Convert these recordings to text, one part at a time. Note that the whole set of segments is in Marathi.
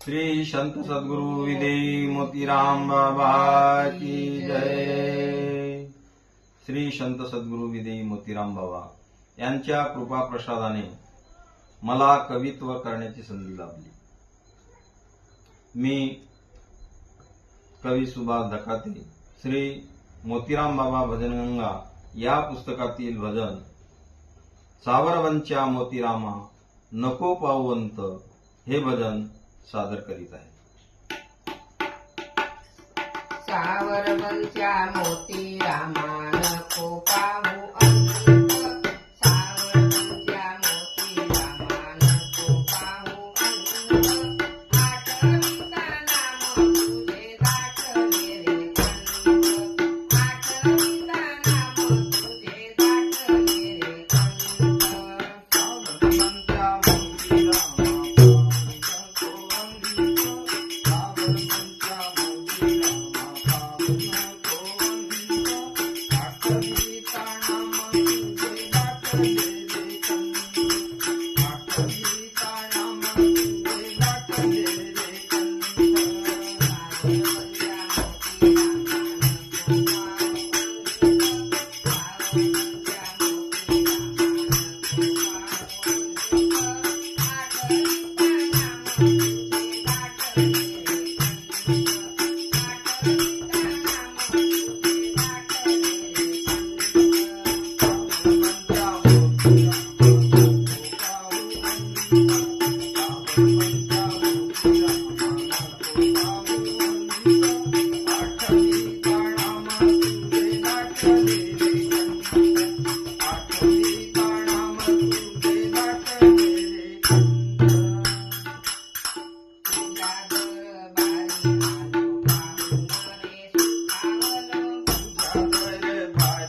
श्री संत सद्गुरु विदेई मोतीराम बाबा की जय। श्री संत सद्गुरु विदेई मोतीराम बाबा यांच्या कृपा प्रसादाने मला कवित्व करण्याची संधी लाभली. मी कवी सुभाष धकाते श्री मोतीराम बाबा भजनगंगा या पुस्तकातील भजन सावरवंच्या मोतीरामा नको पावंत हे भजन सादर करीत आहे. सावरवलच्या मोती रामान पाहू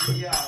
Yeah.